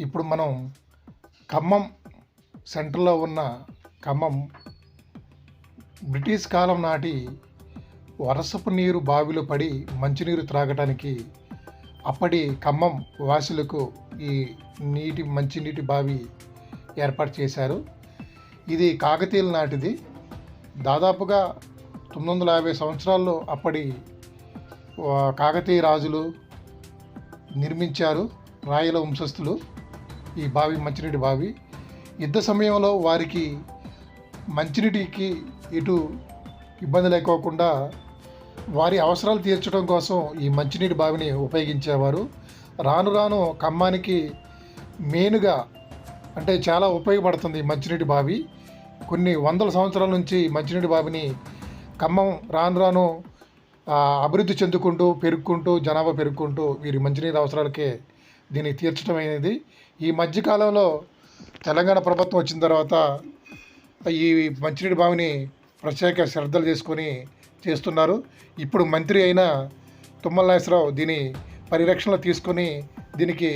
ఇప్పుడు మనం ఖమ్మం సెంటర్లో ఉన్న ఖమ్మం బ్రిటిష్ కాలం నాటి వర్షపు నీరు బావిలో పడి మంచినీరు త్రాగటానికి అప్పటి ఖమ్మం వాసులకు ఈ నీటి మంచినీటి బావి ఏర్పాటు చేశారు. ఇది కాకతీయుల నాటిది. దాదాపుగా తొమ్మిది వందల యాభై సంవత్సరాల్లో అప్పటి కాకతీయ రాజులు నిర్మించారు రాయల వంశస్థులు. ఈ బావి మంచినీటి బావి. యుద్ధ సమయంలో వారికి మంచినీటికి ఎటు ఇబ్బంది లేకోకుండా వారి అవసరాలు తీర్చడం కోసం ఈ మంచినీటి బావిని ఉపయోగించేవారు. రాను రాను ఖమ్మానికి మెయిన్గా అంటే చాలా ఉపయోగపడుతుంది మంచినీటి బావి. కొన్ని వందల సంవత్సరాల నుంచి మంచినీటి బావిని ఖమ్మం రాను రాను అభివృద్ధి చెందుకుంటూ పెరుక్కుంటూ జనాభా పెరుక్కుంటూ వీరి మంచినీరు అవసరాలకే దీన్ని తీర్చడం అనేది. ఈ మధ్యకాలంలో తెలంగాణ ప్రభుత్వం వచ్చిన తర్వాత ఈ మంచినీటి బావిని ప్రత్యేక శ్రద్ధలు చేసుకొని చేస్తున్నారు. ఇప్పుడు మంత్రి అయిన తుమ్మల నాగేశ్వరరావు దీని పరిరక్షణలో తీసుకొని దీనికి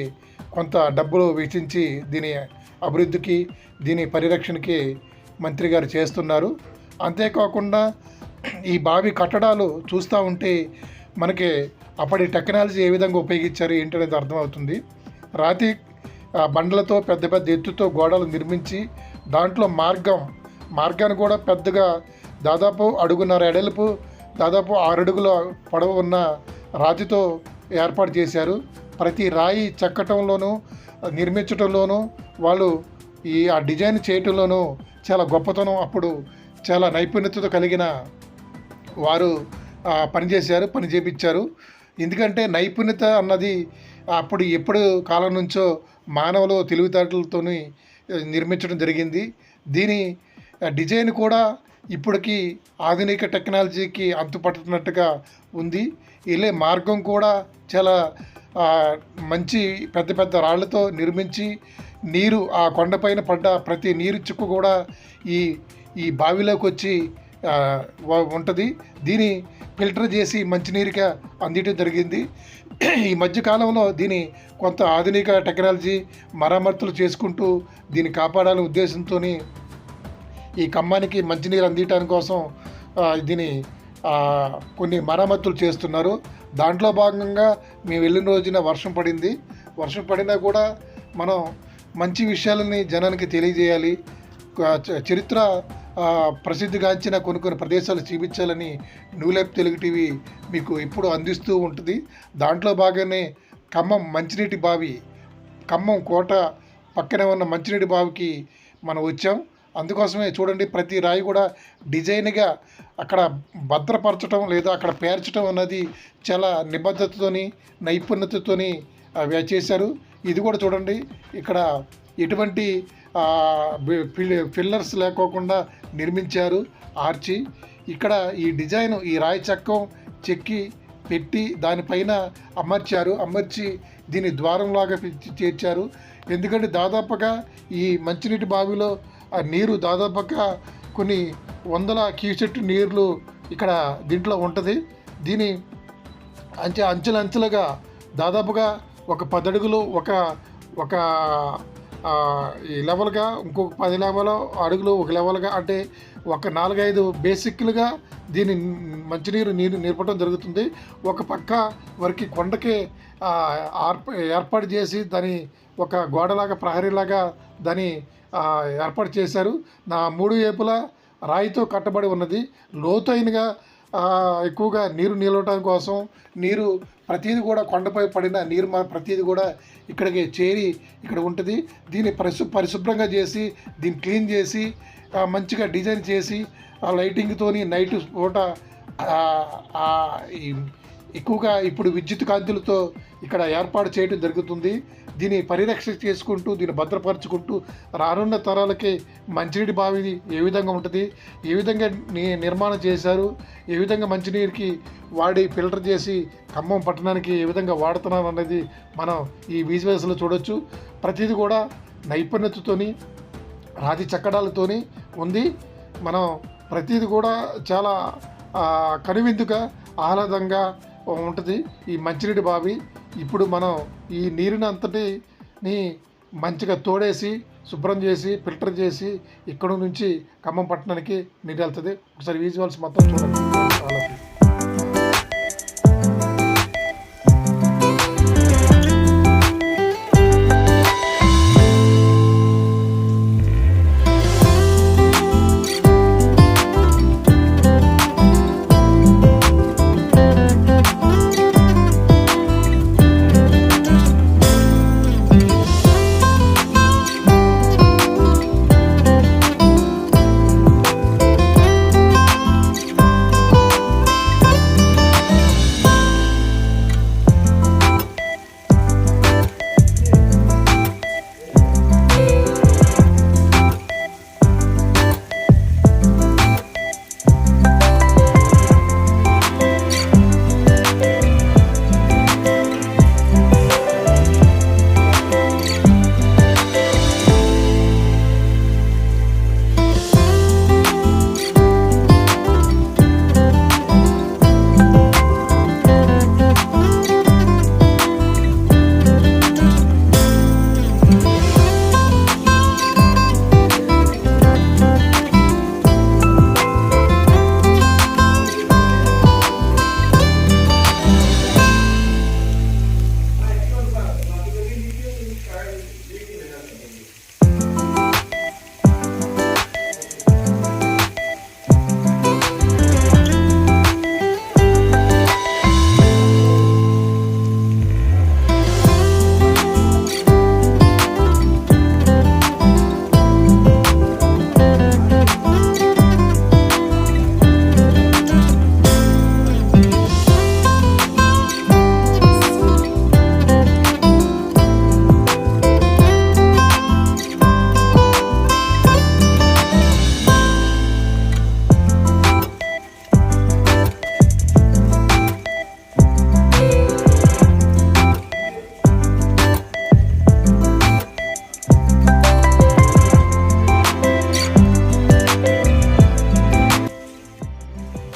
కొంత డబ్బులు వెచ్చించి దీని అభివృద్ధికి దీని పరిరక్షణకి మంత్రి గారు చేస్తున్నారు. అంతేకాకుండా ఈ బావి కట్టడాలు చూస్తూ ఉంటే మనకి అప్పటి టెక్నాలజీ ఏ విధంగా ఉపయోగించారు ఏంటనేది అర్థమవుతుంది. రాతి బండలతో పెద్ద పెద్ద ఎత్తుతో గోడలు నిర్మించి దాంట్లో మార్గం మార్గాన్ని కూడా పెద్దగా దాదాపు అడుగున్నర ఎడల్పు దాదాపు ఆరు అడుగుల పొడవు ఉన్న రాతితో ఏర్పాటు చేశారు. ప్రతి రాయి చెక్కటంలోనూ నిర్మించటంలోనూ వాళ్ళు ఈ ఆ డిజైన్ చేయటంలోనూ చాలా గొప్పతనం అప్పుడు చాలా నైపుణ్యతతో కలిగిన వారు పనిచేశారు పని చేపించారు ఎందుకంటే నైపుణ్యత అన్నది అప్పుడు ఎప్పుడు కాలం నుంచో మానవులు తెలివితేటలతోని నిర్మించడం జరిగింది. దీని డిజైన్ కూడా ఇప్పటికీ ఆధునిక టెక్నాలజీకి అంతుపట్టుతున్నట్టుగా ఉంది. వెళ్ళే మార్గం కూడా చాలా మంచి పెద్ద పెద్ద రాళ్ళతో నిర్మించి నీరు ఆ కొండపైన పడ్డ ప్రతి నీరు చుక్క కూడా ఈ ఈ బావిలోకి వచ్చి ఉంటుంది. దీని ఫిల్టర్ చేసి మంచినీరుగా అందించడం జరిగింది. ఈ మధ్యకాలంలో దీని కొంత ఆధునిక టెక్నాలజీ మరమ్మతులు చేసుకుంటూ దీన్ని కాపాడాలనే ఉద్దేశంతో ఈ కమ్మానికి మంచినీరు అందించడానికి కోసం దీని కొన్ని మరమ్మతులు చేస్తున్నారు. దాంట్లో భాగంగా మేము వెళ్ళిన రోజున వర్షం పడింది. వర్షం పడినా కూడా మనం మంచి విషయాలని జనానికి తెలియజేయాలి. చ- చరిత్ర ప్రసిద్ధిగాంచిన కొన్ని కొన్ని ప్రదేశాలు చూపించాలని న్యూలైఫ్ తెలుగు టీవీ మీకు ఎప్పుడు అందిస్తూ ఉంటుంది. దాంట్లో భాగమే ఖమ్మం మంచినీటి బావి ఖమ్మం కోట పక్కనే ఉన్న మంచినీటి బావికి మనం వచ్చాం. అందుకోసమే చూడండి ప్రతి రాయి కూడా డిజైన్గా అక్కడ భద్రపరచడం లేదా అక్కడ పేర్చడం అన్నది చాలా నిబద్ధతతోని నైపుణ్యతతోని చేశారు ఇది కూడా చూడండి ఇక్కడ ఎటువంటి ఫిల్లర్స్ పిల్లర్స్ లేకోకుండా నిర్మించారు ఆర్చి. ఇక్కడ ఈ డిజైన్ ఈ రాయి చక్కం చెక్కి పెట్టి దానిపైన అమర్చారు. అమర్చి దీని ద్వారంలాగా చేర్చారు. ఎందుకంటే దాదాపుగా ఈ మంచినీటి బావిలో ఆ నీరు దాదాపుగా కొన్ని వందల క్యూసెట్ నీర్లు ఇక్కడ దీంట్లో ఉంటుంది. దీని అంచె అంచెలంచెలుగా దాదాపుగా ఒక పదడుగులు ఒక ఒక ఈ లెవెల్గా ఇంకొక పది లెవెల్ అడుగులు ఒక లెవెల్గా అంటే ఒక నాలుగైదు బేసిక్లుగా దీని మంచినీరు నీరు నింపడం జరుగుతుంది. ఒక పక్క వరకు కొండకి ఏర్పాటు చేసి దాని ఒక గోడలాగా ప్రహరీలాగా దాని ఏర్పాటు చేశారు. నా మూడు వైపులా రాయితో కట్టబడి ఉన్నది. లోతైనగా ఎక్కువగా నీరు నిలవటం కోసం నీరు ప్రతిదీ కూడా కొండపై పడిన నీరు మా ప్రతిదీ కూడా ఇక్కడికి చేరి ఇక్కడ ఉంటుంది. దీన్ని పరిశు పరిశుభ్రంగా చేసి దీన్ని క్లీన్ చేసి మంచిగా డిజైన్ చేసి ఆ లైటింగ్తోని నైట్ పూట ఈ ఎక్కువగా ఇప్పుడు విద్యుత్ కాంతులతో ఇక్కడ ఏర్పాటు చేయడం జరుగుతుంది. దీన్ని పరిరక్షణ చేసుకుంటూ దీన్ని భద్రపరచుకుంటూ రానున్న తరాలకి మంచినీటి బావి ఏ విధంగా ఉంటుంది? ఏ విధంగా నిర్మాణం చేశారు? ఏ విధంగా మంచినీరుకి వాడి ఫిల్టర్ చేసి ఖమ్మం పట్టణానికి ఏ విధంగా వాడుతున్నారు అనేది మనం ఈ విజువల్స్లో చూడొచ్చు. ప్రతిదీ కూడా నైపుణ్యతతోని రాతి చక్కడాలతోని ఉంది. మనం ప్రతిదీ కూడా చాలా కనువిందుగా ఆహ్లాదంగా ఉంటుంది. ఈ మంచినీటి బావి ఇప్పుడు మనం ఈ నీరుని అంతటిని మంచిగా తోడేసి శుభ్రం చేసి ఫిల్టర్ చేసి ఇక్కడ నుంచి ఖమ్మం పట్టణానికి నీరు వెళ్తుంది. ఒకసారి విజువల్స్ మొత్తం చూడండి.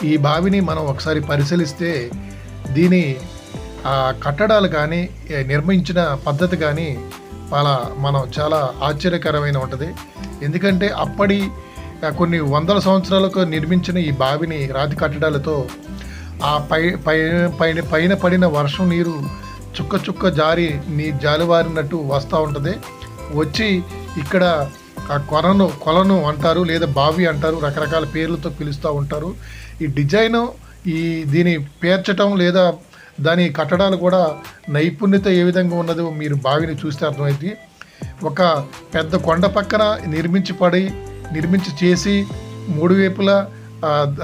ఈ బావిని మనం ఒకసారి పరిశీలిస్తే దీని ఆ, కట్టడాలు కానీ నిర్మించిన పద్ధతి కానీ చాలా మనం చాలా ఆశ్చర్యకరమైన ఉంటుంది. ఎందుకంటే అప్పటి కొన్ని వందల సంవత్సరాలకు నిర్మించిన ఈ బావిని రాతి కట్టడాలతో ఆ పై పై పైన పైన పడిన వర్షం నీరు చుక్క చుక్క జారి నీ జాలివారినట్టు వస్తూ ఉంటుంది. వచ్చి ఇక్కడ ఆ కొలను కొలను అంటారు లేదా బావి అంటారు రకరకాల పేర్లతో పిలుస్తూ ఉంటారు. ఈ డిజైన్ ఈ దీని పేర్చటం లేదా దాని కట్టడాలు కూడా నైపుణ్యత ఏ విధంగా ఉన్నదో మీరు బావిని చూస్తే అర్థమైంది ఒక పెద్ద కొండ పక్కన నిర్మించి పడి నిర్మించి చేసి మూడు వైపులా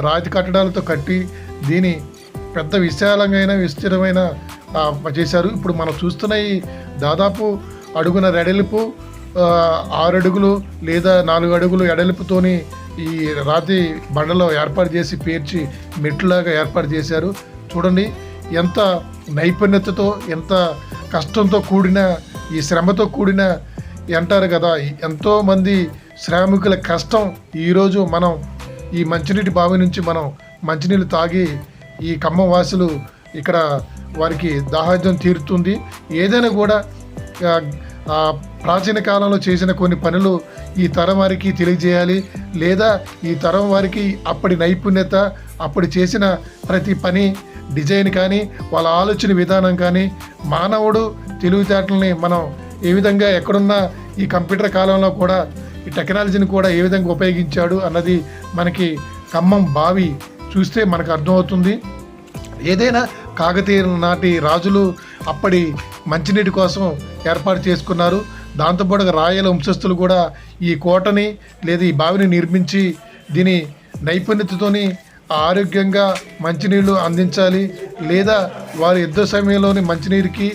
రాతి కట్టడాలతో కట్టి దీని పెద్ద విశాలమైన విస్తీర్ణమైన చేశారు. ఇప్పుడు మనం చూస్తున్న ఈ దాదాపు అడుగున రెడలిపు ఆరు అడుగులు లేదా నాలుగు అడుగులు ఎడలిపుతోని ఈ రాతి బండలో ఏర్పాటు చేసి పేర్చి మెట్లులాగా ఏర్పాటు చేశారు. చూడండి ఎంత నైపుణ్యతతో ఎంత కష్టంతో కూడిన ఈ శ్రమతో కూడిన అంటారు కదా. ఎంతోమంది శ్రామికుల కష్టం ఈరోజు మనం ఈ మంచినీటి బావి నుంచి మనం మంచినీళ్ళు తాగి ఈ ఖమ్మం వాసులు ఇక్కడ వారికి దాహార్జం తీరుతుంది. ఏదైనా కూడా ప్రాచీన కాలంలో చేసిన కొన్ని పనులు ఈ తరం వారికి తెలియజేయాలి. లేదా ఈ తరం వారికి అప్పటి నైపుణ్యత అప్పుడు చేసిన ప్రతి పని డిజైన్ కానీ వాళ్ళ ఆలోచన విధానం కానీ మానవుడు తెలివితేటల్ని మనం ఏ విధంగా ఎక్కడున్నా ఈ కంప్యూటర్ కాలంలో కూడా ఈ టెక్నాలజీని కూడా ఏ విధంగా ఉపయోగించాడు అన్నది మనకి ఖమ్మం బావి చూస్తే మనకు అర్థమవుతుంది. ఏదైనా కాకతీయ నాటి రాజులు అప్పటి మంచినీటి కోసం ఏర్పాటు చేసుకున్నారు. దాంతోపాటుగా రాయల వంశస్థులు కూడా ఈ కోటని లేదా ఈ బావిని నిర్మించి దీని నైపుణ్యతతోని ఆరోగ్యంగా మంచినీళ్ళు అందించాలి. లేదా వారి యుద్ధ సమయంలోని మంచినీరుకి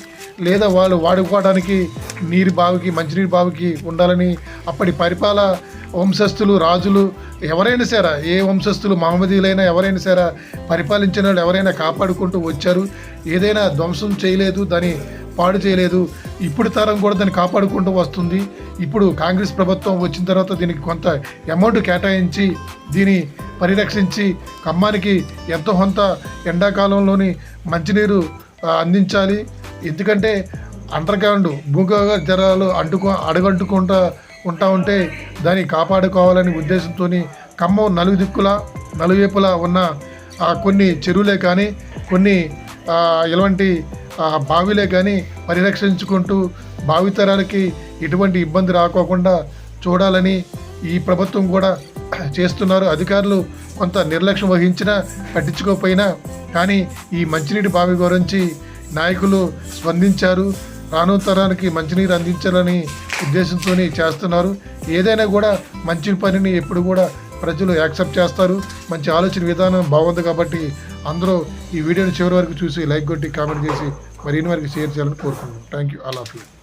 లేదా వాళ్ళు వాడుకోవడానికి నీరు బావికి మంచినీరు బావికి ఉండాలని అప్పటి పరిపాల వంశస్థులు రాజులు ఎవరైనా సరే ఏ వంశస్థులు మహమ్మదీలైనా ఎవరైనా సరే పరిపాలించిన వాళ్ళు ఎవరైనా కాపాడుకుంటూ వచ్చారు. ఏదైనా ధ్వంసం చేయలేదు దాన్ని పాడు చేయలేదు. ఇప్పుడు తరం కూడా దాన్ని కాపాడుకుంటూ వస్తుంది. ఇప్పుడు కాంగ్రెస్ ప్రభుత్వం వచ్చిన తర్వాత దీనికి కొంత అమౌంట్ కేటాయించి దీన్ని పరిరక్షించి ఖమ్మానికి ఎంతో కొంత ఎండాకాలంలోని మంచినీరు అందించాలి. ఎందుకంటే అండర్గ్రౌండ్ భూగర్భ జలాలు అంటుకో అడగంటుకుంటా ఉంటా ఉంటే దాన్ని కాపాడుకోవాలని ఉద్దేశంతో ఖమ్మం నలుగు దిక్కుల నలువైపులా ఉన్న కొన్ని చెరువులే కానీ కొన్ని ఇలాంటి బావిలే కానీ పరిరక్షించుకుంటూ భావితరాలకి ఎటువంటి ఇబ్బంది రాకోకుండా చూడాలని ఈ ప్రభుత్వం కూడా చేస్తున్నారు. అధికారులు కొంత నిర్లక్ష్యం వహించినా పట్టించుకోకపోయినా కానీ ఈ మంచినీటి బావి గురించి నాయకులు స్పందించారు. రాను తరానికి మంచినీరు అందించాలని ఉద్దేశంతో చేస్తున్నారు. ఏదైనా కూడా మంచి పనిని ఎప్పుడు కూడా ప్రజలు యాక్సెప్ట్ చేస్తారు. మంచి ఆలోచన విధానం బాగుంది కాబట్టి అందరూ ఈ వీడియోని చివరి వరకు చూసి లైక్ కొట్టి కామెంట్ చేసి మరిన్ని వరకు షేర్ చేయాలని కోరుకుంటున్నాను thank you all of you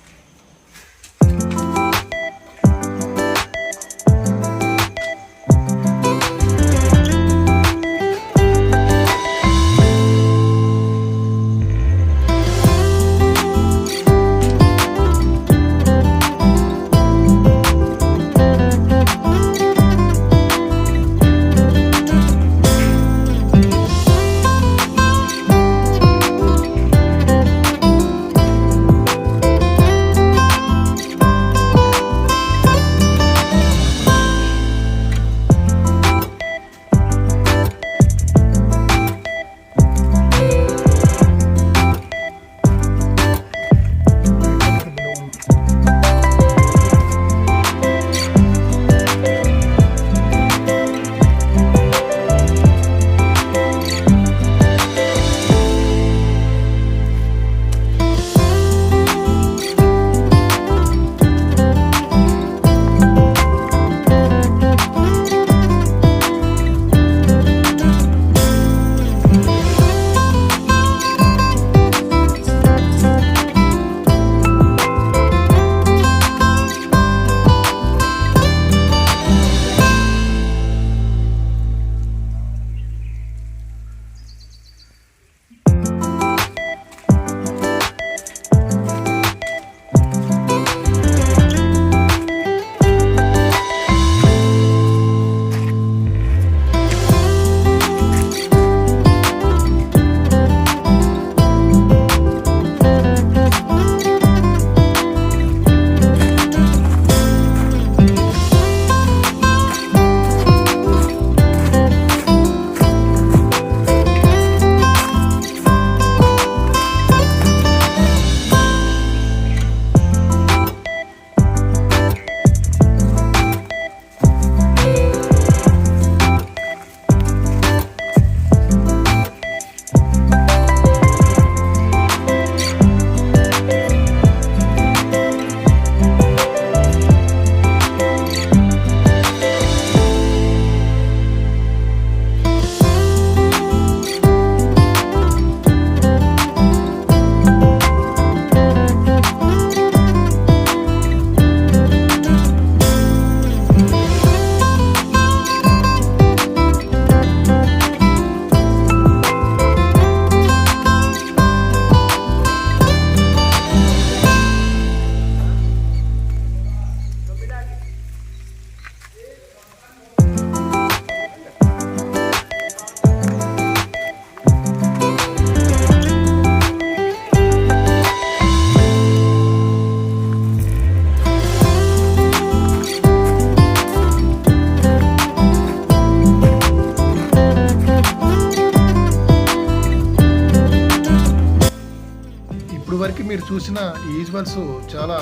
మీరు చూసిన ఈ ఈజ్వల్స్ చాలా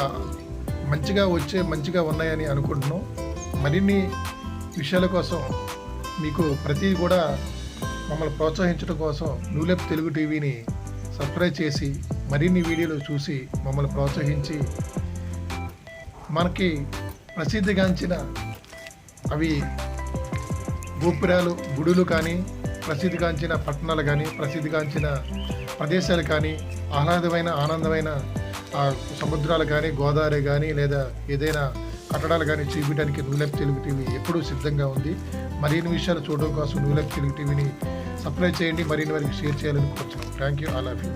మంచిగా వచ్చే మంచిగా ఉన్నాయని అనుకుంటున్నాం. మరిన్ని విషయాల కోసం మీకు ప్రతిదీ కూడా మమ్మల్ని ప్రోత్సహించడం కోసం న్యూలెప్ తెలుగు టీవీని సబ్స్క్రైబ్ చేసి మరిన్ని వీడియోలు చూసి మమ్మల్ని ప్రోత్సహించి మనకి ప్రసిద్ధిగాంచిన అవి గోపురాలు గుడులు కానీ ప్రసిద్ధిగాంచిన పట్టణాలు కానీ ప్రసిద్ధిగాంచిన ప్రదేశాలు కానీ ఆహ్లాదమైన ఆనందమైన ఆ సముద్రాలు కానీ గోదావరి కానీ లేదా ఏదైనా కట్టడాలు కానీ చూపించడానికి నూలెప్ తెలుగు టీవీ ఎప్పుడూ సిద్ధంగా ఉంది. మరిన్ని విషయాలు చూడడం కోసం నూలెప్ తెలుగు టీవీని సబ్స్క్రైబ్ చేయండి. మరిన్ని వారికి షేర్ చేయాలని కోరుతున్నాం thank you all of you.